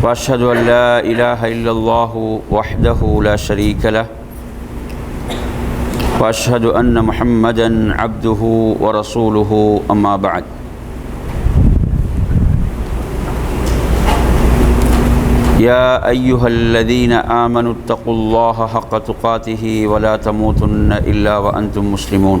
وأشهد أن لا إله إلا الله وحده لا شريك له وأشهد أن محمدا عبده ورسوله أما بعد. يا أيها الذين آمنوا اتقوا الله حق تقاته ولا تموتن إلا وأنتم مسلمون.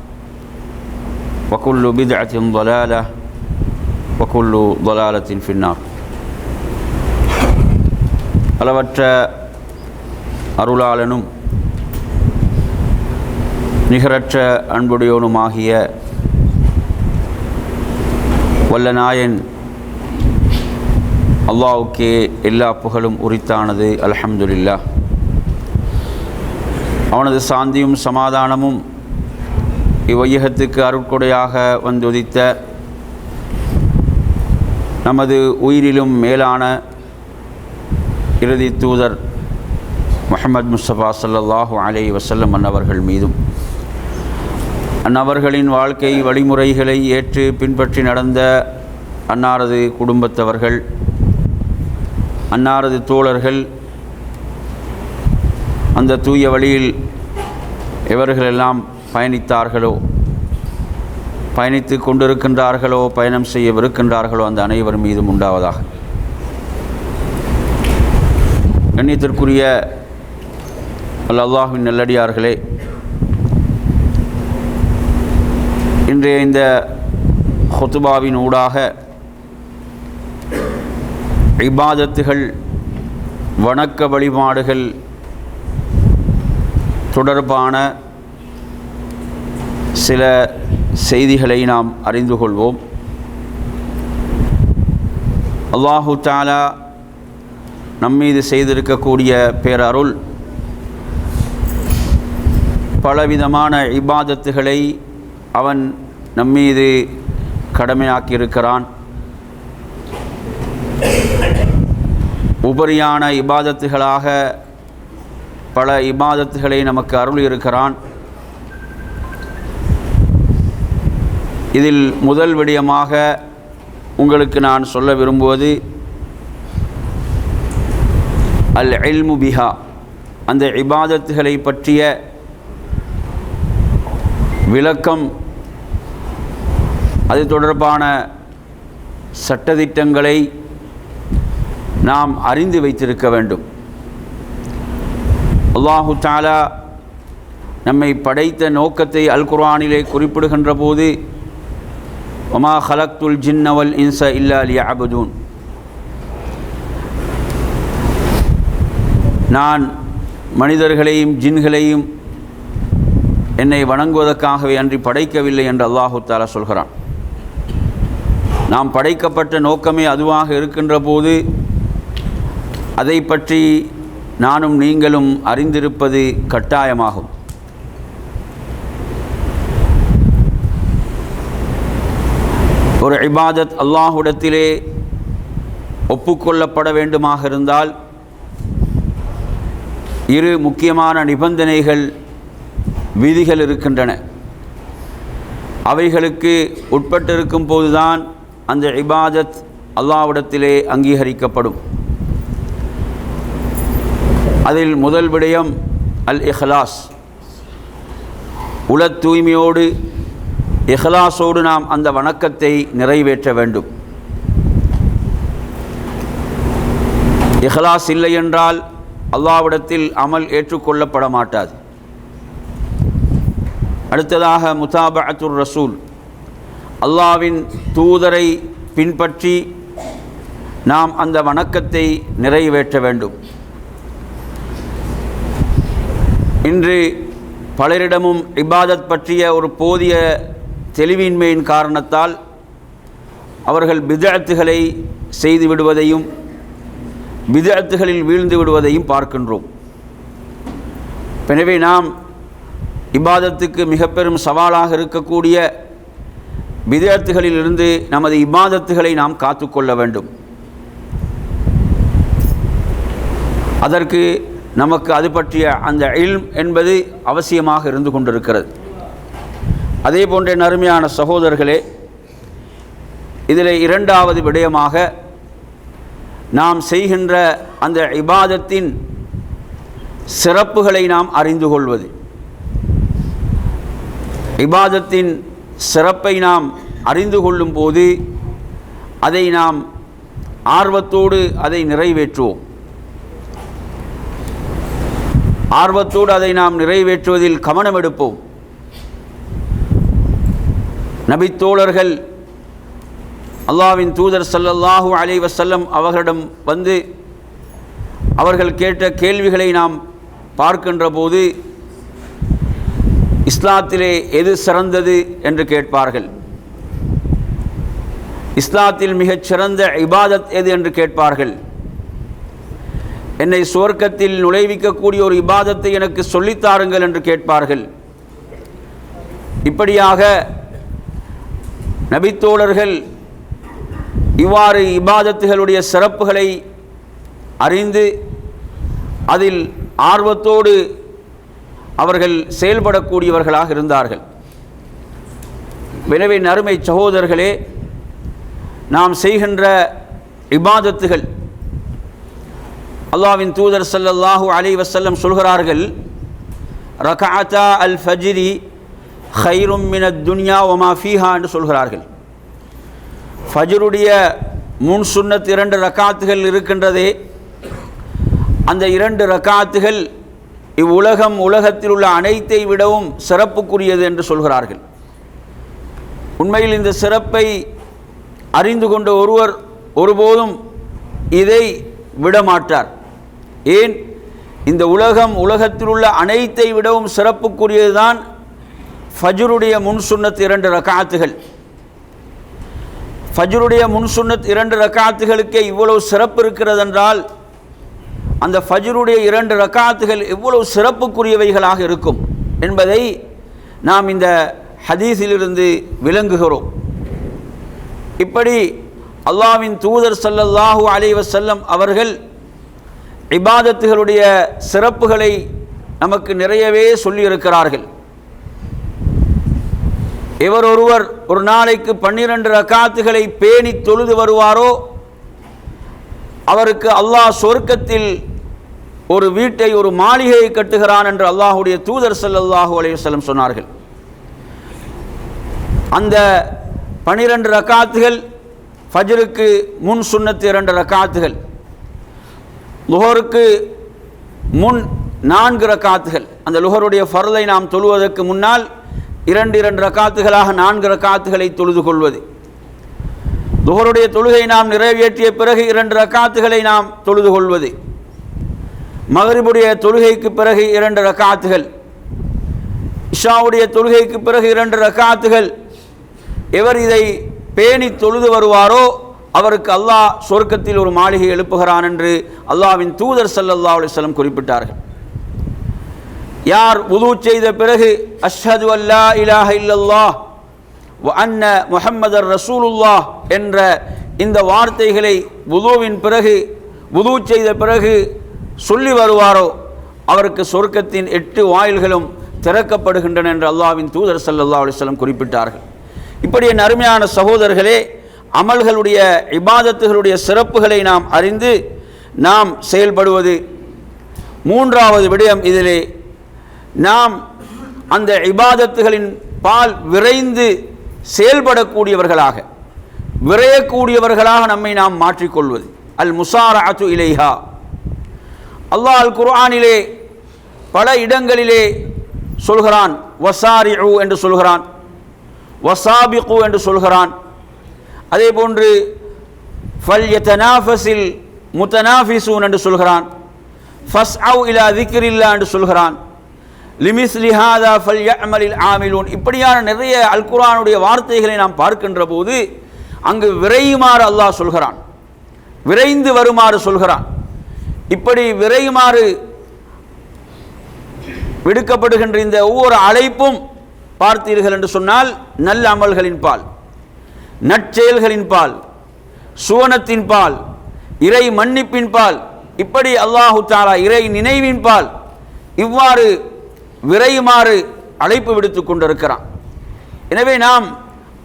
وكل بدعة ضلالة وكل ضلالة في النار அளவற்ற அருளாளனும் நிகரற்ற அன்புடையோனுமாகிய வல்லநாயன் அல்லாவுக்கே எல்லா புகழும் உரித்தானது அல்ஹம்துலில்லா அவனது சாந்தியும் சமாதானமும் இவ்வையகத்துக்கு அருட்கொடையாக வந்துதித்த நமது உயிரிலும் மேலான இறுதி தூதர் முஹம்மது முஸ்தபா சல்லல்லாஹு அலை வசல்லம் அன்னவர்கள் மீதும் அன்னவர்களின் வாழ்க்கை வழிமுறைகளை ஏற்று பின்பற்றி நடந்த அன்னாரது குடும்பத்தவர்கள் அன்னாரது தோழர்கள் அந்த தூய வழியில் இவர்களெல்லாம் பயணித்தார்களோ? பயணித்து கொண்டிருக்கின்றார்களோ? பயணம் செய்யவிருக்கின்றார்களோ? அந்த அனைவர் மீதும் உண்டாவதாக. கண்ணியத்திற்குரிய அல்லாஹின் நல்லடியார்களே இன்றைய இந்த ஹொத்துபாவின் ஊடாக இபாதத்துகள் வணக்க வழிபாடுகள் தொடர்பான சில செய்திகளை நாம் அறிந்து கொள்வோம். அல்லாஹு தாலா நம்மீது செய்திருக்கக்கூடிய பேரருள் பலவிதமான இபாதத்துகளை அவன் நம்மீது கடமையாக்கியிருக்கிறான். உபரியான இபாதத்துகளாக பல இபாதத்துகளை நமக்கு அருள் இருக்கிறான் இதில் முதல் விடயமாக உங்களுக்கு நான் சொல்ல விரும்புவது அல் எல்மு பிஹா அந்த இபாதத்துகளை பற்றிய விளக்கம். அது தொடர்பான சட்டதிட்டங்களை நாம் அறிந்து வைத்திருக்க வேண்டும். அல்லாஹு தாலா நம்மை படைத்த நோக்கத்தை அல் குர்ஆனிலே குறிப்பிடுகின்ற போது ஒமா ஹலக்துல் ஜின்னவல் இன்ச இல்லா லியஅபுதூன் நான் மனிதர்களையும் ஜின்களையும் என்னை வணங்குவதற்காகவே அன்றி படைக்கவில்லை என்று அல்லாஹு தாலா சொல்கிறான். நாம் படைக்கப்பட்ட நோக்கமே அதுவாக இருக்கின்ற போது அதை பற்றி நானும் நீங்களும் அறிந்திருப்பது கட்டாயமாகும். ஒரு இபாதத் அல்லாஹுடத்திலே ஒப்புக்கொள்ளப்பட வேண்டுமாக இருந்தால் இரு முக்கியமான நிபந்தனைகள் விதிகள் இருக்கின்றன. அவைகளுக்கு உட்பட்டிருக்கும் போதுதான் அந்த இபாதத் அல்லாவிடத்திலே அங்கீகரிக்கப்படும். அதில் முதல் விடயம் அல் இஹ்லாஸ் உள தூய்மையோடு இஹ்லாசோடு நாம் அந்த வணக்கத்தை நிறைவேற்ற வேண்டும். இஹ்லாஸ் இல்லை என்றால் அல்லாவிடத்தில் அமல் ஏற்றுக்கொள்ளப்பட மாட்டாது அடுத்ததாக முதாபத்துர் ரசூல் அல்லாவின் தூதரை பின்பற்றி நாம் அந்த வணக்கத்தை நிறைவேற்ற வேண்டும். இன்று பலரிடமும் இபாதத் பற்றிய ஒரு போதிய தெளிவின்மையின் காரணத்தால் அவர்கள் பிதழத்துகளை செய்து விடுவதையும் பிதழத்துகளில் வீழ்ந்து விடுவதையும் பார்க்கின்றோம். எனவே நாம் இபாதத்துக்கு மிக பெரும் சவாலாக இருக்கக்கூடிய விதத்துகளிலிருந்து நமது இபாதத்துகளை நாம் காத்துக்கொள்ள வேண்டும். அதற்கு நமக்கு அது பற்றிய அந்த இல்ம் என்பது அவசியமாக இருந்து கொண்டிருக்கிறது. அதே போன்ற நறுமையான சகோதரர்களே இதில் இரண்டாவது விடயமாக நாம் செய்கின்ற அந்த இபாதத்தின் சிறப்புகளை நாம் அறிந்து கொள்வது. இபாதத்தின் சிறப்பை நாம் அறிந்து கொள்ளும் போது அதை நாம் ஆர்வத்தோடு அதை நிறைவேற்றுவோம். ஆர்வத்தோடு அதை நாம் நிறைவேற்றுவதில் கவனம் எடுப்போம் நபித்தோழர்கள் அல்லாவின் தூதர் ஸல்லல்லாஹு அலைஹி வஸல்லம் அவர்களிடம் வந்து அவர்கள் கேட்ட கேள்விகளை நாம் பார்க்கின்ற போது இஸ்லாத்திலே எது சிறந்தது என்று கேட்பார்கள்? இஸ்லாத்தில் மிகச் சிறந்த இபாதத் எது என்று கேட்பார்கள்? என்னை சுவர்க்கத்தில் நுழைவிக்கக்கூடிய ஒரு இபாதத்தை எனக்கு சொல்லித்தாருங்கள் என்று கேட்பார்கள். இப்படியாக நபித்தோழர்கள் இவ்வாறு இபாதத்துகளுடைய சிறப்புகளை அறிந்து அதில் ஆர்வத்தோடு அவர்கள் செயல்படக்கூடியவர்களாக இருந்தார்கள். எனவே நறுமை சகோதரர்களே நாம் செய்கின்ற இபாதத்துகள் அல்லாவின் தூதர் ஸல்லல்லாஹு அலி வசல்லம் சொல்கிறார்கள் ரகாத்தா அல் ஃபஜிரி ஹைரும் மின துன்யா ஒமா ஃபீஹா என்று சொல்கிறார்கள். ஃபஜ்ருடைய முன் சுன்னத் இரண்டு ரக்காத்துகள் இருக்கின்றதே அந்த இரண்டு ரக்காத்துகள் இவ்வுலகம் உலகத்தில் உள்ள அனைத்தை விடவும் சிறப்புக்குரியது என்று சொல்கிறார்கள். உண்மையில் இந்த சிறப்பை அறிந்து கொண்ட ஒருவர் ஒருபோதும் இதை விடமாட்டார் ஏன்? இந்த உலகம் உலகத்தில் உள்ள அனைத்தை விடவும் சிறப்புக்குரியதுதான் ஃபஜ்ருடைய முன்சுன்னத் இரண்டு ரக்காத்துகள் ஃபஜ்ருடைய முன் சுன்னத் இரண்டு ரக்காத்துகளுக்கே இவ்வளவு சிறப்பு இருக்கிறதென்றால் அந்த ஃபஜ்ருடைய இரண்டு ரக்காத்துகள் எவ்வளவு சிறப்புக்குரியவைகளாக இருக்கும் என்பதை நாம் இந்த ஹதீஸிலிருந்து விளங்குகிறோம். இப்படி அல்லாவின் தூதர் சல்லல்லாஹூ அலைஹி வஸல்லம் அவர்கள் இபாதத்துகளுடைய சிறப்புகளை நமக்கு நிறையவே சொல்லியிருக்கிறார்கள். இவர் ஒருவர் ஒரு நாளைக்கு பன்னிரண்டு ரக்காத்துகளை பேணி தொழுது வருவாரோ? அவருக்கு அல்லாஹ் சொர்க்கத்தில் ஒரு வீட்டை ஒரு மாளிகையை கட்டுகிறான் என்று அல்லாஹுடைய தூதர் ஸல்லல்லாஹு அலைஹி வஸல்லம் சொன்னார்கள். அந்த பனிரெண்டு ரக்காத்துகள் ஃபஜ்ருக்கு முன் சுன்னத்து இரண்டு ரக்காத்துகள் லுஹருக்கு முன் நான்கு ரக்காத்துகள். அந்த லுஹருடைய ஃபர்லை நாம் தொழுவதற்கு முன்னால் இரண்டு இரண்டு ரக்காத்துகளாக நான்கு ரக்காத்துகளை தொழுது கொள்வது. துகருடைய தொழுகை நாம் நிறைவேற்றிய பிறகு இரண்டு ரக்காத்துகளை நாம் தொழுது கொள்வது. மகரிபுடைய தொழுகைக்கு பிறகு இரண்டு ரக்காத்துகள் இஷாவுடைய தொழுகைக்கு பிறகு இரண்டு ரக்காத்துகள் எவர் இதை பேணி தொழுது வருவாரோ அவருக்கு அல்லாஹ் சொர்க்கத்தில் ஒரு மாளிகை எழுப்புகிறான் என்று அல்லாவின் தூதர் சல்லல்லா அலைஹி குறிப்பிட்டார்கள். யார் உது செய்த பிறகு அஷ்ஹது அல்லா இலாஹ இல்லல்லா வ அன்ன முஹம்மதர் ரசூலுல்லா என்ற இந்த வார்த்தைகளை உதுவின் பிறகு உது செய்த பிறகு சொல்லி வருவாரோ அவருக்கு சொர்க்கத்தின் எட்டு வாயில்களும் திறக்கப்படுகின்றன என்று அல்லாவின் தூதர் சல்லா அலிஸ்லம் குறிப்பிட்டார்கள். இப்படி என் அருமையான சகோதரர்களே அமல்களுடைய இபாதத்துகளுடைய சிறப்புகளை நாம் அறிந்து நாம் செயல்படுவது மூன்றாவது விடயம் இதிலே நாம் அந்த இபாதத்துகளின் பால் விரைந்து செயல்படக்கூடியவர்களாக விரையக்கூடியவர்களாக நம்மை நாம் மாற்றிக்கொள்வது. அல் முசாராத்து இலைஹா. அல்லாஹ் அல் குர்ஆனிலே பல இடங்களிலே சொல்கிறான் வசாரி என்று சொல்கிறான் வசாபிகு என்று சொல்கிறான். அதே போன்று ஃபல் யதனாஃபஸில் முத்தனாஃபிசூன் என்று சொல்கிறான். ஃபஸ் அவு இலா திக்ரில்லா என்று சொல்கிறான். லிமிஸ் லிஹாதா ஃபல் யஅமலில் ஆமிலூன். இப்படியான நிறைய அல்குரானுடைய வார்த்தைகளை நாம் பார்க்கின்ற போது அங்கு விரையுமாறு அல்லாஹ் சொல்கிறான். விரைந்து வருமாறு சொல்கிறான். இப்படி விரையுமாறு விடுக்கப்படுகின்ற இந்த ஒவ்வொரு அழைப்பும் பார்த்தீர்கள் என்று சொன்னால் நல்ல அமல்களின் பால் நற்செயல்களின் பால் சுவனத்தின் பால் இறை மன்னிப்பின் பால் இப்படி அல்லாஹு தாலா இறை நினைவின் பால் இவ்வாறு விரையுமாறு அழைப்பு விடுத்து கொண்டிருக்கிறான். எனவே நாம்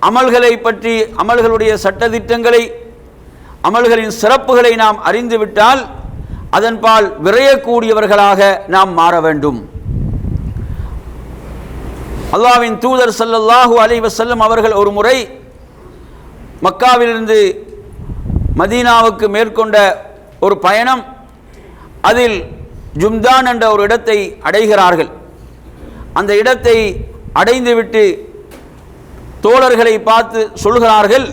அமல்களை பற்றி அமல்களுடைய சட்டத்திட்டங்களை அமல்களின் சிறப்புகளை நாம் அறிந்துவிட்டால் அதன்பால் விரையக்கூடியவர்களாக நாம் மாற வேண்டும். அல்லாவின் தூதர் ஸல்லல்லாஹு அலி வசல்லம் அவர்கள் ஒரு முறை மக்காவிலிருந்து மதீனாவுக்கு மேற்கொண்ட ஒரு பயணம் அதில் ஜும்தான் என்ற ஒரு இடத்தை அடைகிறார்கள். அந்த இடத்தை அடைந்துவிட்டு தோழர்களை பார்த்து சொல்கிறார்கள்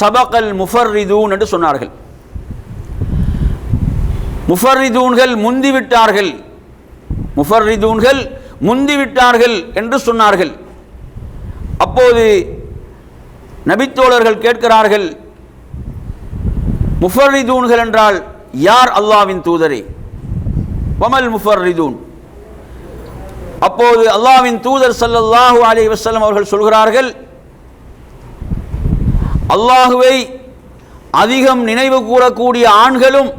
சபகல் முஃபர்ரிதூன் என்று சொன்னார்கள். முஃபர்ரிதூன்கள் முந்திவிட்டார்கள். முஃபர்ரிதூன்கள் முந்திவிட்டார்கள் என்று சொன்னார்கள். அப்போது நபித்தோழர்கள் கேட்கிறார்கள் முஃபர்ரிதூன்கள் என்றால் யார் அல்லாவின் தூதரே? வமல் முஃபர்ரிதூன். அப்போது அல்லாவின் தூதர் ஸல்லல்லாஹு அலி வஸல்லம் அவர்கள் சொல்கிறார்கள் அல்லாஹுவை அதிகம் நினைவு கூறக்கூடிய ஆண்களும்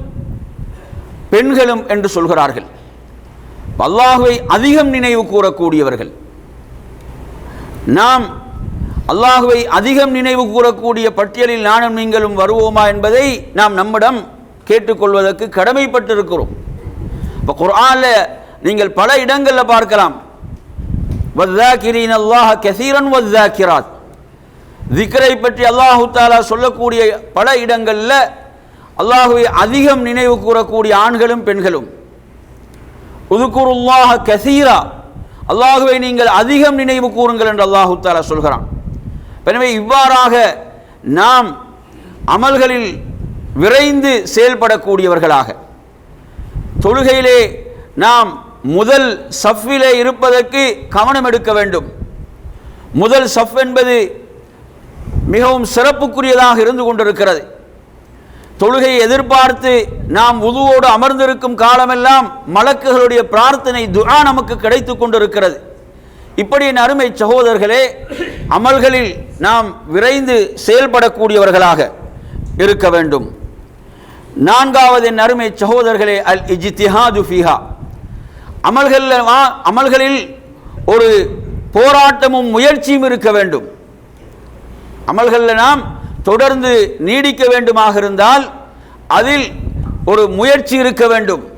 பெண்களும் என்று சொல்கிறார்கள். அல்லாஹுவை அதிகம் நினைவு கூறக்கூடியவர்கள். நாம் அல்லாஹுவை அதிகம் நினைவு கூறக்கூடிய பட்டியலில் நானும் நீங்களும் வருவோமா என்பதை நாம் நம்மிடம் கேட்டுக்கொள்வதற்கு கடமைப்பட்டிருக்கிறோம். இப்போ குர்ஆனில் நீங்கள் பல இடங்களில் பார்க்கலாம். வத்தாக்கிரீன் அல்லாஹ் கசீரன் வத்தாக்கிராத் திக்ரை பற்றி அல்லாஹு தாலா சொல்லக்கூடிய பல இடங்களில் அல்லாஹுவை அதிகம் நினைவு கூறக்கூடிய ஆண்களும் பெண்களும். உதுக்குருல்லாஹ கசீரா. அல்லாஹுவை நீங்கள் அதிகம் நினைவு கூறுங்கள் என்று அல்லாஹு தாலா சொல்கிறான். எனவே இவ்வாறாக நாம் அமல்களில் விரைந்து செயல்படக்கூடியவர்களாக. தொழுகையிலே நாம் முதல் சஃபிலே இருப்பதற்கு கவனம் எடுக்க வேண்டும். முதல் சஃப் என்பது மிகவும் சிறப்புக்குரியதாக இருந்து கொண்டிருக்கிறது. தொழுகையை எதிர்பார்த்து நாம் உதுவோடு அமர்ந்திருக்கும் காலமெல்லாம் மலக்குகளுடைய பிரார்த்தனை துரா நமக்கு கிடைத்து கொண்டிருக்கிறது. இப்படி என் அருமை சகோதரர்களே அமல்களில் நாம் விரைந்து செயல்படக்கூடியவர்களாக இருக்க வேண்டும். நான்காவது என் அருமை சகோதரர்களே அல் இஜித்திஹா ஃபீஹா. அமல்களில் வா- அமல்களில் ஒரு போராட்டமும் முயற்சியும் இருக்க வேண்டும். அமல்களில் நாம் தொடர்ந்து நீடிக்க வேண்டுமாக இருந்தால் அதில் ஒரு முயற்சி இருக்க வேண்டும்.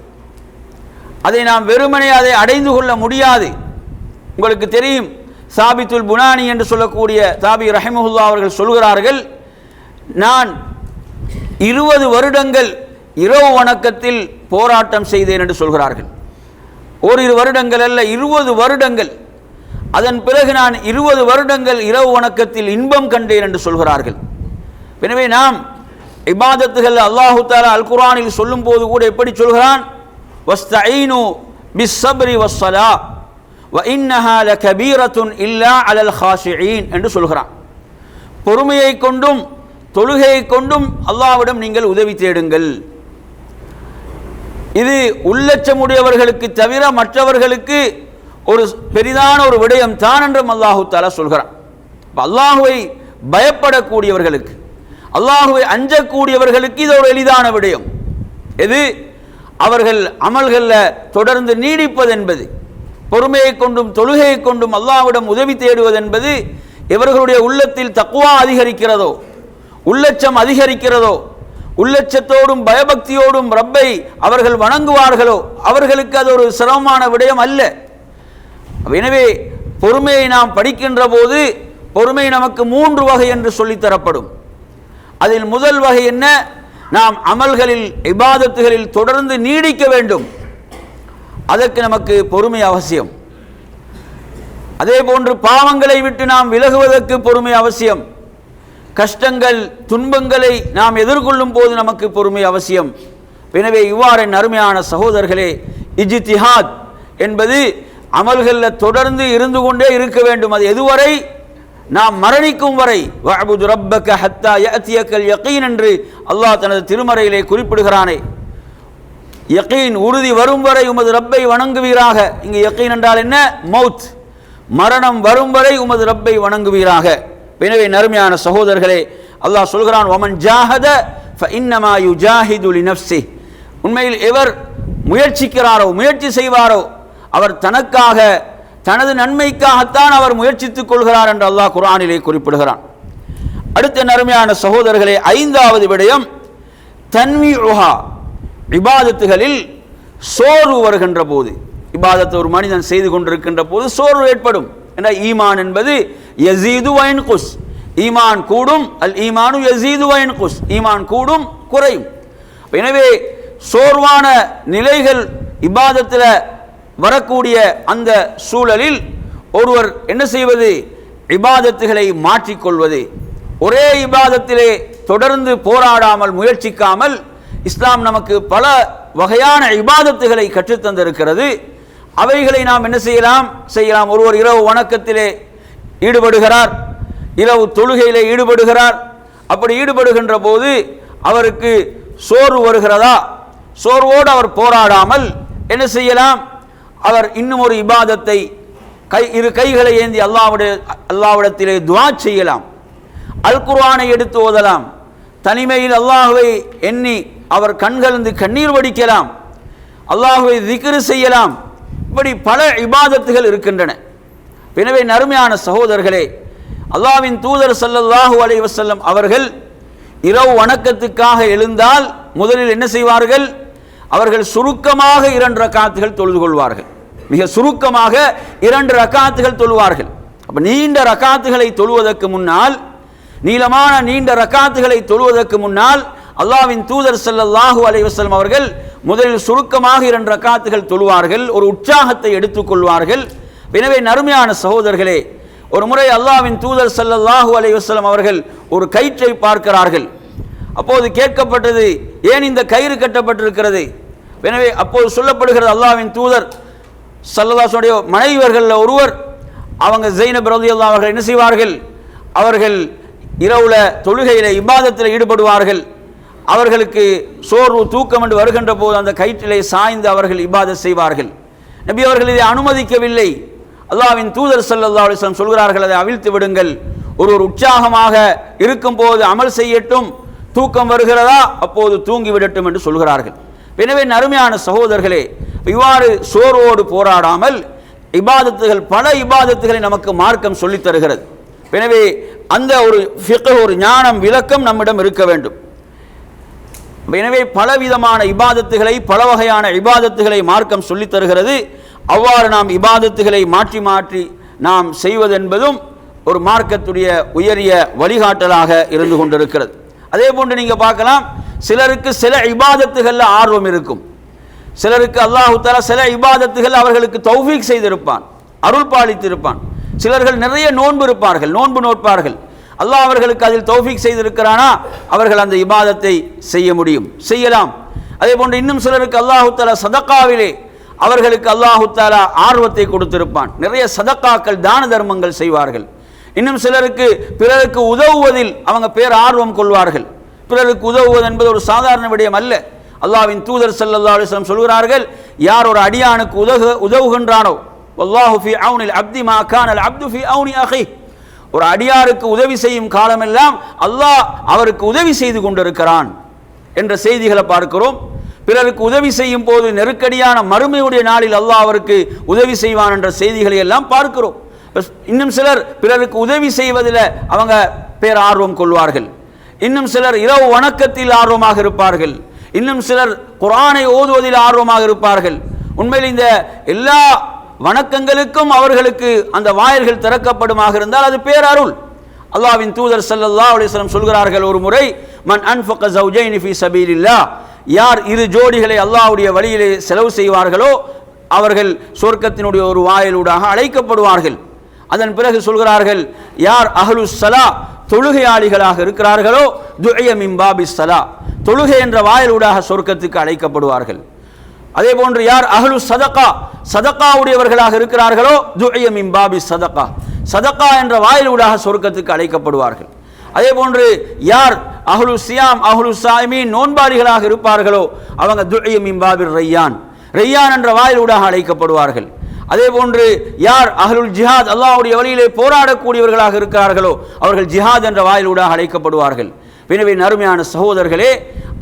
அதை நாம் வெறுமனே அதை அடைந்து கொள்ள முடியாது. உங்களுக்கு தெரியும் சாபித்துல் புனானி என்று சொல்லக்கூடிய சாபி ரஹிமஹுல்லா அவர்கள் சொல்கிறார்கள் நான் இருபது வருடங்கள் இரவு வணக்கத்தில் போராட்டம் செய்தேன் என்று சொல்கிறார்கள். ஓரிரு வருடங்கள் அல்ல இருபது வருடங்கள். அதன் பிறகு நான் இருபது வருடங்கள் இரவு வணக்கத்தில் இன்பம் கண்டேன் என்று சொல்கிறார்கள். எனவே நாம் இபாதத்துகள் அல்லாஹு தாலா அல் குர்ஆனில் சொல்லும் போது கூட எப்படி சொல்கிறான்? வஸ்தஈனு பிஸ்ஸபரி வஸ்ஸலா வ இன்னஹா கபீரத்துன் இல்லா அலல் ஹாஷியின் என்று சொல்கிறான். பொறுமையை கொண்டும் தொழுகையை கொண்டும் அல்லாஹ்விடம் நீங்கள் உதவி தேடுங்கள். இது உள்ளச்சமுடையவர்களுக்கு தவிர மற்றவர்களுக்கு ஒரு பெரிதான ஒரு விடயம் தான் என்றும் அல்லாஹு தாலா சொல்கிறான். அல்லாஹுவை பயப்படக்கூடியவர்களுக்கு அல்லாஹுவை அஞ்சக்கூடியவர்களுக்கு இது ஒரு எளிதான விடயம். எது? அவர்கள் அமல்களில் தொடர்ந்து நீடிப்பது என்பது பொறுமையை கொண்டும் தொழுகையை கொண்டும் அல்லாஹ்விடம் உதவி தேடுவது என்பது இவர்களுடைய உள்ளத்தில் தக்குவா அதிகரிக்கிறதோ உள்ளச்சம் அதிகரிக்கிறதோ உள்ளச்சத்தோடும் பயபக்தியோடும் ரப்பை அவர்கள் வணங்குவார்களோ அவர்களுக்கு அது ஒரு சிரமமான விடயம் அல்ல. எனவே பொறுமையை நாம் படிக்கின்ற போது பொறுமை நமக்கு மூன்று வகை என்று சொல்லித் தரப்படும். அதில் முதல் வகை என்ன? நாம் அமல்களில் இபாதத்துகளில் தொடர்ந்து நீடிக்க வேண்டும். அதற்கு நமக்கு பொறுமை அவசியம். அதே போன்று பாவங்களை விட்டு நாம் விலகுவதற்கு பொறுமை அவசியம். கஷ்டங்கள் துன்பங்களை நாம் எதிர்கொள்ளும் போது நமக்கு பொறுமை அவசியம். எனவே இவ்வாறு என் அருமையான சகோதரர்களே இஜித்திஹாத் என்பது அமல்களில் தொடர்ந்து இருந்து கொண்டே இருக்க வேண்டும். அது எதுவரை? நாம் மரணிக்கும் வரை. வஅபுது ரப்பக ஹத்தா யஅத்தியக்கல் யகீன் என்று அல்லாஹ் தனது திருமறையிலே குறிப்பிடுகிறானே. யக்கீன் உறுதி வரும் வரை உமது ரப்பை வணங்குவீராக. இங்கு யக்கீன் என்றால் என்ன? மௌத். மரணம் வரும் வரை உமது ரப்பை வணங்குவீராக. எனவே நறுமையான சகோதரர்களே அல்லாஹ் சொல்கிறான் ஒமன் ஜாஹத இன்னமா யு ஜாஹிதுலி நப்சி உண்மையில் எவர் முயற்சிக்கிறாரோ முயற்சி செய்வாரோ அவர் தனக்காக தனது நன்மைக்காகத்தான் அவர் முயற்சித்துக் கொள்கிறார் என்று அல்லாஹ் குரானிலே குறிப்பிடுகிறான். அடுத்த நறுமையான சகோதரர்களே ஐந்தாவது விடயம் தன்வி உஹா இபாதத்துகளில் சோர்வு வருகின்ற போது. இபாதத்தை ஒரு மனிதன் செய்து கொண்டிருக்கின்ற போது சோர்வு ஏற்படும். என்ற ஈமான் என்பது யசீது வைன் குஸ் ஈமான் கூடும் அல் ஈமானு யசீது வயன் குஸ் ஈமான் கூடும் குறையும். எனவே சோர்வான நிலைகள் இபாதத்தில் வரக்கூடிய அந்த சூழலில் ஒருவர் என்ன செய்வது? இபாதத்துகளை மாற்றிக்கொள்வது. ஒரே இபாதத்திலே தொடர்ந்து போராடாமல் முயற்சிக்காமல் இஸ்லாம் நமக்கு பல வகையான இபாதத்துகளை கற்றுத்தந்திருக்கிறது. அவைகளை நாம் என்ன செய்யலாம்? செய்யலாம். ஒருவர் இரவு வணக்கத்திலே ஈடுபடுகிறார். இரவு தொழுகையிலே ஈடுபடுகிறார். அப்படி ஈடுபடுகின்ற போது அவருக்கு சோர்வு வருகிறதா? சோர்வோடு அவர் போராடாமல் என்ன செய்யலாம்? அவர் இன்னும் ஒரு இபாதத்தை கை இரு கைகளை ஏந்தி அல்லாவுடைய அல்லாவிடத்திலே துவா செய்யலாம். அல் குர்ஆனை எடுத்து ஓதலாம். தனிமையில் அல்லாஹுவை எண்ணி அவர் கண்கலந்து கண்ணீர் வடிக்கலாம். அல்லாஹுவை திக்ரு செய்யலாம். இப்படி பல இபாதத்துகள் இருக்கின்றன. எனவே நறுமையான சகோதரர்களே அல்லாவின் தூதர் ஸல்லல்லாஹு அலி வசல்லம் அவர்கள் இரவு வணக்கத்துக்காக எழுந்தால் முதலில் என்ன செய்வார்கள்? அவர்கள் சுருக்கமாக இரண்டு ரக்காத்துகள் தொழுது கொள்வார்கள். மிக சுருக்கமாக இரண்டு ரக்காத்துகள் தொழுவார்கள். அப்ப நீண்ட ரக்காத்துகளை தொழுவதற்கு முன்னால் நீளமான நீண்ட ரக்காத்துகளை தொழுவதற்கு முன்னால் அல்லாவின் தூதர் செல்லல்லாஹு அலைவசல்லம் அவர்கள் முதலில் சுருக்கமாக இரண்டு ரக்காத்துகள் தொழுவார்கள் ஒரு உற்சாகத்தை எடுத்துக்கொள்வார்கள் எனவே நறுமையான சகோதரர்களே ஒரு முறை அல்லாவின் தூதர் செல்லல்லாஹு அலைவசல்லம் அவர்கள் ஒரு கயிற்றை பார்க்கிறார்கள். அப்போது கேட்கப்பட்டது ஏன் இந்த கயிறு கட்டப்பட்டிருக்கிறது? எனவே அப்போது சொல்லப்படுகிறது அல்லாஹ்வின் தூதர் சல்லதாசுடைய மனைவியர்களில் ஒருவர் அவங்க ஜெயினப் அல்லா அவர்கள் என்ன செய்வார்கள் அவர்கள் இரவுல தொழுகையில் இபாதத்தில் ஈடுபடுவார்கள். அவர்களுக்கு சோர்வு தூக்கம் என்று வருகின்ற போது அந்த கயிற்றிலே சாய்ந்து அவர்கள் இபாதத் செய்வார்கள். நபி அவர்கள் இதை அனுமதிக்கவில்லை. அல்லாவின் தூதர் ஸல்லல்லாஹு அலைஹி சொல்கிறார்கள் அதை அவிழ்த்து விடுங்கள். ஒரு ஒரு உற்சாகமாக இருக்கும் போது அமல் செய்யட்டும். தூக்கம் வருகிறதா? அப்போது தூங்கிவிடட்டும் என்று சொல்கிறார்கள். எனவே நறுமையான சகோதரர்களே இவ்வாறு சோர்வோடு போராடாமல் இபாதத்துகள் பல இபாதத்துகளை நமக்கு மார்க்கம் சொல்லித் தருகிறது. எனவே அந்த ஒரு ஒரு ஞானம் விளக்கம் நம்மிடம் இருக்க வேண்டும். எனவே பலவிதமான இபாதத்துகளை பல வகையான இபாதத்துகளை மார்க்கம் சொல்லித் தருகிறது. அவ்வாறு நாம் இபாதத்துகளை மாற்றி மாற்றி நாம் செய்வதென்பதும் ஒரு மார்க்கத்துடைய உயரிய வழிகாட்டலாக இருந்து கொண்டிருக்கிறது. அதே போன்று நீங்கள் பார்க்கலாம் சிலருக்கு சில இபாதத்துகளில் ஆர்வம் இருக்கும். சிலருக்கு அல்லாஹு தஆலா சில இபாதத்துகள் அவர்களுக்கு தௌஃபீக் செய்திருப்பான் அருள் பாலித்திருப்பான் சிலர்கள் நிறைய நோன்பு இருப்பார்கள் நோன்பு நோட்பார்கள் அல்லாஹ் அவர்களுக்கு அதில் தௌஃபிக் செய்திருக்கிறானா? அவர்கள் அந்த இபாதத்தை செய்ய முடியும். செய்யலாம். அதே போன்று இன்னும் சிலருக்கு அல்லாஹு தாலா சதக்காவிலே அவர்களுக்கு அல்லாஹு தாலா ஆர்வத்தை கொடுத்திருப்பான். நிறைய சதக்காக்கள் தான தர்மங்கள் செய்வார்கள். இன்னும் சிலருக்கு பிறருக்கு உதவுவதில் அவங்க பேர் ஆர்வம் கொள்வார்கள். பிறருக்கு உதவுவது என்பது ஒரு சாதாரண விடயம் அல்ல. அல்லாஹ்வின் தூதர் ஸல்லல்லாஹு அலைஹி சொல்கிறார்கள் யார் ஒரு அடியானுக்கு உதவு உதவுகின்றானோ அல்லாஹு ஃபி அவுனில் அப்தி மா கான அல் அப்து ஃபி அவுனி அஹி. ஒரு அடியாருக்கு உதவி செய்யும் காலமெல்லாம் அல்லாஹ் அவருக்கு உதவி செய்து கொண்டிருக்கிறான் என்ற செய்திகளை பார்க்கிறோம். பிறருக்கு உதவி செய்யும் போது நெருக்கடியான மறுமையுடைய நாளில் அல்லாஹ் அவருக்கு உதவி செய்வான் என்ற செய்திகளை எல்லாம் பார்க்கிறோம். இன்னும் சிலர் பிறருக்கு உதவி செய்வதில் அவங்க பேர் ஆர்வம் கொள்வார்கள். இன்னும் சிலர் இரவு வணக்கத்தில் ஆர்வமாக இருப்பார்கள். இன்னும் சிலர் குரானை ஓதுவதில் ஆர்வமாக இருப்பார்கள். உண்மையில் இந்த எல்லா வணக்கங்களுக்கும் அவர்களுக்கு அந்த வாயில்கள் திறக்கப்படுமாக இருந்தால் அது பேரருள். அல்லாஹ்வின் தூதர் ஸல்லல்லாஹு அலிஸ்லம் சொல்கிறார்கள் ஒரு முறை மன் அன்ஃபக ஜௌஜைனி ஃபீ சபீலில்லாஹ். யார் இரு ஜோடிகளை அல்லாஹ்வுடைய வழியிலே செலவு செய்வார்களோ அவர்கள் சொர்க்கத்தினுடைய ஒரு வாயிலூடாக அழைக்கப்படுவார்கள். அதன் பிறகு சொல்கிறார்கள் யார் அஹ்லு சலா தொழுகையாளிகளாக இருக்கிறார்களோ துஅய மின் பாபி தொழுகை என்ற வாயிலூடாக சொர்க்கத்துக்கு அழைக்கப்படுவார்கள். அதே போன்று யார் அகலு சதக்கா சதக்கா உடையவர்களாக இருக்கிறார்களோ துஅய மின் பாபி சதக்கா. என்ற வாயிலூடாக சொர்க்கத்துக்கு அழைக்கப்படுவார்கள். அதே போன்று யார் அஹ்லு சியாம் அஹ்லு சாய்மீன் நோன்பாளிகளாக இருப்பார்களோ அவங்க துஅய மின் ரையான். ரையான் என்ற வாயிலூடாக அழைக்கப்படுவார்கள். அதே போன்று யார் அஹ்லுல் ஜிஹாத் அல்லாஹ்வுடைய வழியிலே போராடக்கூடியவர்களாக இருக்கிறார்களோ அவர்கள் ஜிஹாத் என்ற வாயிலூடாக அழைக்கப்படுவார்கள். எனவே நறுமையான சகோதரர்களே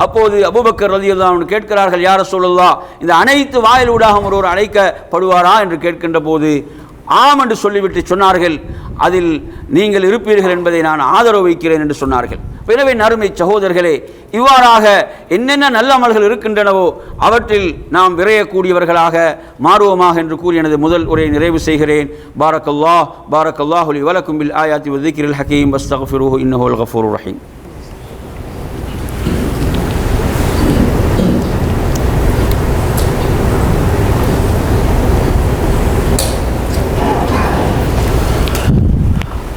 அப்போது அபூபக்கர் ரலியல்லாஹு கேட்கிறார்கள் யார சொல்லல்லா இந்த அனைத்து வாயில் ஊடாகம் ஒருவர் அழைக்கப்படுவாரா? என்று கேட்கின்ற போது ஆம் என்று சொல்லிவிட்டு சொன்னார்கள். அதில் நீங்கள் இருப்பீர்கள் என்பதை நான் ஆதரவு வைக்கிறேன் என்று சொன்னார்கள். எனவே நறுமை சகோதரர்களே இவ்வாறாக என்னென்ன நல்ல அமல்கள் இருக்கின்றனவோ அவற்றில் நாம் விரையக்கூடியவர்களாக மாறுவோமாக என்று கூறி எனது முதல் உரையை நிறைவு செய்கிறேன். பாரக்கல்லா பாரக்கல்லாஹுலி வலக்கும் பில் ஆயாத்தி வதிக்கிரில் ஹக்கீம் வஸ்தகஃபிருஹு இன்னஹோல் கஃபூர் ரஹீம்.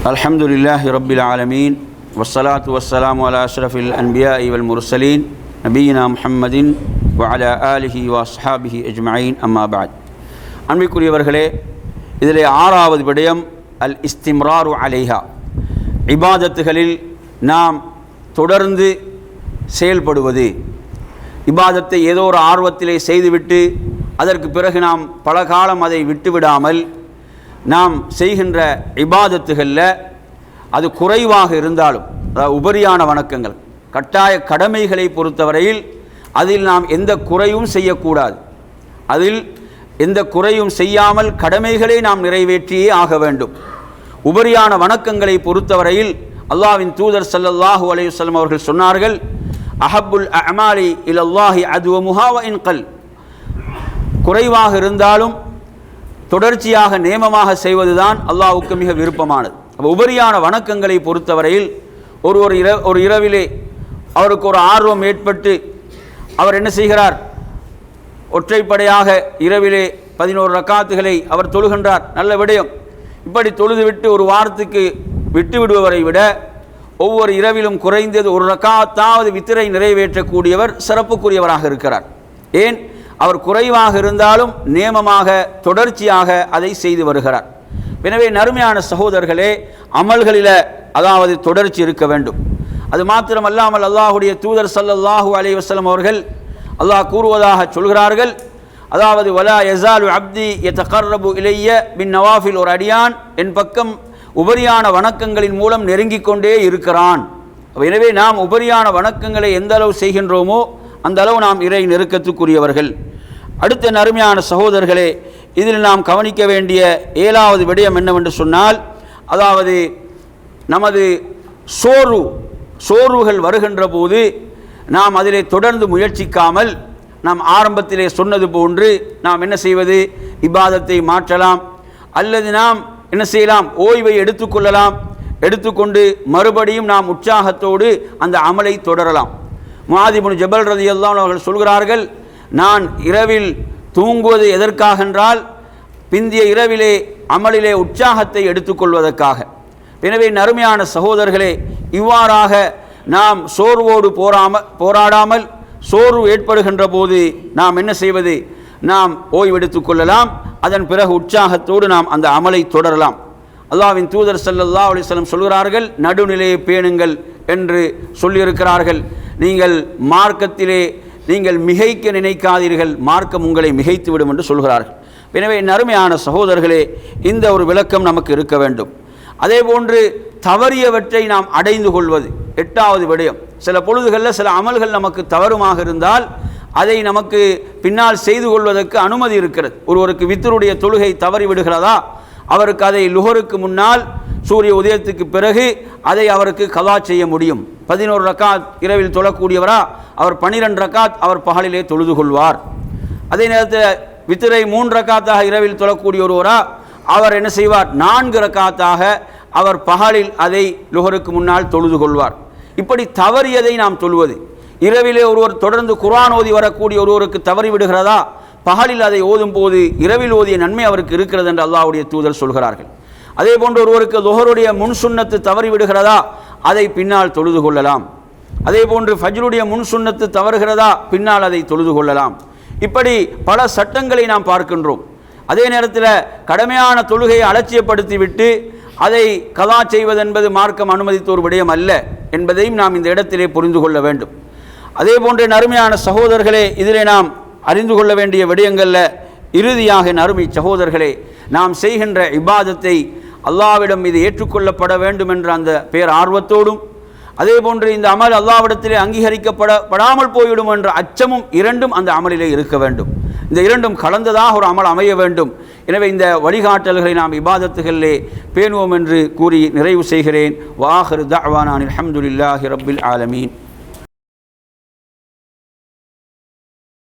الحمد لله رب العالمين والصلاة والسلام على أشرف الأنبياء والمرسلين نبينا محمد وعلى آله وأصحابه أجمعين أما بعد அன்பிற்குரியவர்களே இதிலே ஆறாவது விடயம் அல் இஸ்திம்ராரு அலைஹா இபாதத்துகளில் நாம் தொடர்ந்து செயல்படுவது இபாதத்தை ஏதோ ஒரு ஆர்வத்திலே செய்துவிட்டு அதற்கு பிறகு நாம் பல காலம் அதை விட்டுவிடாமல் நாம் செய்கின்ற இபாதத்துகளில் அது குறைவாக இருந்தாலும் அதாவது உபரியான வணக்கங்கள் கட்டாய கடமைகளை பொறுத்தவரையில் அதில் நாம் எந்த குறையும் செய்யக்கூடாது. அதில் எந்த குறையும் செய்யாமல் கடமைகளை நாம் நிறைவேற்றியே ஆக வேண்டும். உபரியான வணக்கங்களை பொறுத்தவரையில் அல்லாஹ்வின் தூதர் ஸல்லல்லாஹு அலையுசல்லம் அவர்கள் சொன்னார்கள் அஹபுல் அமாலி இலல்லாஹி அதுவ முஹாவ இன்கல் குறைவாக இருந்தாலும் தொடர்ச்சியாக நேமமாக செய்வதுதான் அல்லாவுக்கு மிக விருப்பமானது. அப்போ உபரியான வணக்கங்களை பொறுத்தவரையில் ஒரு ஒரு இர ஒரு இரவிலே அவருக்கு ஒரு ஆர்வம் ஏற்பட்டு அவர் என்ன செய்கிறார்? ஒற்றைப்படையாக இரவிலே பதினோரு ரக்காத்துகளை அவர் தொழுகின்றார். நல்ல விடயம். இப்படி தொழுதுவிட்டு ஒரு வாரத்துக்கு விட்டு விடுபவரை விட ஒவ்வொரு இரவிலும் குறைந்தது ஒரு ரக்காத்தாவது வித்திரை நிறைவேற்றக்கூடியவர் சிறப்புக்குரியவராக இருக்கிறார். ஏன்? அவர் குறைவாக இருந்தாலும் நியமமாக தொடர்ச்சியாக அதை செய்து வருகிறார். எனவே நறுமையான சகோதரர்களே அமல்களில் அதாவது தொடர்ச்சி இருக்க வேண்டும். அது மாத்திரமல்லாமல் அல்லாஹுடைய தூதர் ஸல்லல்லாஹு அலி வஸல்லம் அவர்கள் அல்லாஹ் கூறுவதாக சொல்கிறார்கள். அதாவது வலா எசால் அப்தி எத்தகர்ரபு இளைய பின் நவாஃபில் ஒரு அடியான் என் பக்கம் உபரியான வணக்கங்களின் மூலம் நெருங்கிக் கொண்டே இருக்கிறான். எனவே நாம் உபரியான வணக்கங்களை எந்த அளவு செய்கின்றோமோ அந்த அளவு நாம் இறை நெருக்கத்துக்குரியவர்கள். அடுத்த நறுமையான சகோதரர்களே இதில் நாம் கவனிக்க வேண்டிய ஏழாவது விடயம் என்னவென்று சொன்னால் அதாவது நமது சோர்வு சோர்வுகள் வருகின்ற போது நாம் அதிலே தொடர்ந்து முயற்சிக்காமல் நாம் ஆரம்பத்திலே சொன்னது போன்று நாம் என்ன செய்வது? இபாதத்தை மாற்றலாம். அல்லது நாம் என்ன செய்யலாம்? ஓய்வை எடுத்துக்கொள்ளலாம் எடுத்துக்கொண்டு மறுபடியும் நாம் உற்சாகத்தோடு அந்த அமலை தொடரலாம். மாதிபுன் ஜபல் ரதி எல்லாம் அவர்கள் சொல்கிறார்கள் நான் இரவில் தூங்குவது எதற்காக என்றால் பிந்திய இரவிலே அமலிலே உற்சாகத்தை எடுத்துக்கொள்வதற்காக. எனவே நறுமையான சகோதரர்களே இவ்வாறாக நாம் சோர்வோடு போராம போராடாமல் சோர்வு ஏற்படுகின்ற போது நாம் என்ன செய்வது? நாம் ஓய்வெடுத்து கொள்ளலாம். அதன் பிறகு உற்சாகத்தோடு நாம் அந்த அமலை தொடரலாம். அல்லாவின் தூதர் ஸல்லல்லாஹு அலிஸ்லம் சொல்கிறார்கள் நடுநிலையை பேணுங்கள் என்று சொல்லியிருக்கிறார்கள். நீங்கள் மார்க்கத்திலே நீங்கள் மிகைக்க நினைக்காதீர்கள். மார்க்கம் உங்களை மிகைத்து விடும் என்று சொல்கிறார்கள். எனவே நறுமையான சகோதரர்களே இந்த ஒரு விளக்கம் நமக்கு இருக்க வேண்டும். அதே போன்று தவறியவற்றை நாம் அடைந்து கொள்வது எட்டாவது விடயம். சில பொழுதுகளில் சில அமல்கள் நமக்கு தவறுமாக இருந்தால் அதை நமக்கு பின்னால் செய்து கொள்வதற்கு அனுமதி இருக்கிறது. ஒருவருக்கு வித்தருடைய தொழுகை தவறி விடுகிறதா? அவருக்கு அதை லுகருக்கு முன்னால் சூரிய உதயத்துக்கு பிறகு அதை அவருக்கு கதா செய்ய முடியும். பதினோரு ரக்காத் இரவில் தொழக்கூடியவரா? அவர் பனிரெண்டு ரக்காத் அவர் பகலிலே தொழுது கொள்வார். அதே நேரத்தில் வித்திரை மூன்று ரக்காத்தாக இரவில் தொழக்கூடிய ஒருவரா? அவர் என்ன செய்வார்? நான்கு ரக்காத்தாக அவர் பகலில் அதை லுகருக்கு முன்னால் தொழுது கொள்வார். இப்படி தவறியதை நாம் தொழுவது? இரவிலே ஒருவர் தொடர்ந்து குரான் ஓதி வரக்கூடிய ஒருவருக்கு தவறி விடுகிறதா? பகலில் அதை ஓதும் போது இரவில் ஓதிய நன்மை அவருக்கு இருக்கிறது என்று அல்லாவுடைய தூதர் சொல்கிறார்கள். அதே போன்று ஒருவருக்கு லுஹருடைய முன் சுன்னத்து தவறி விடுகிறதா அதை பின்னால் தொழுது கொள்ளலாம். அதே போன்று ஃபஜ்ருடைய முன் சுண்ணத்து தவறுகிறதா பின்னால் அதை தொழுது கொள்ளலாம். இப்படி பல சட்டங்களை நாம் பார்க்கின்றோம். அதே நேரத்தில் கடமையான தொழுகையை அலட்சியப்படுத்திவிட்டு அதை கதா செய்வதென்பது மார்க்கம் அனுமதித்த ஒரு விடயம் அல்ல என்பதையும் நாம் இந்த இடத்திலே புரிந்து கொள்ள வேண்டும். அதே போன்ற நறுமையான சகோதரர்களே இதிலே நாம் அறிந்து கொள்ள வேண்டிய விடயங்களில் இறுதியாக நறுமை சகோதரர்களே நாம் செய்கின்ற இபாதத்தை அல்லாவிடம் இது ஏற்றுக்கொள்ளப்பட வேண்டும் என்ற அந்த பேர் ஆர்வத்தோடும் அதே போன்று இந்த அமல் அல்லாவிடத்திலே அங்கீகரிக்கப்பட படாமல் போய்விடும் என்ற அச்சமும் இரண்டும் அந்த அமலிலே இருக்க வேண்டும். இந்த இரண்டும் கலந்ததாக ஒரு அமல் அமைய வேண்டும். எனவே இந்த வழிகாட்டல்களை நாம் இபாதத்துகளிலே பேணுவோம் என்று கூறி நிறைவு செய்கிறேன். வாஹர் தவானான் அல்ஹம்துலில்லாஹி ரபில் ஆலமீன்.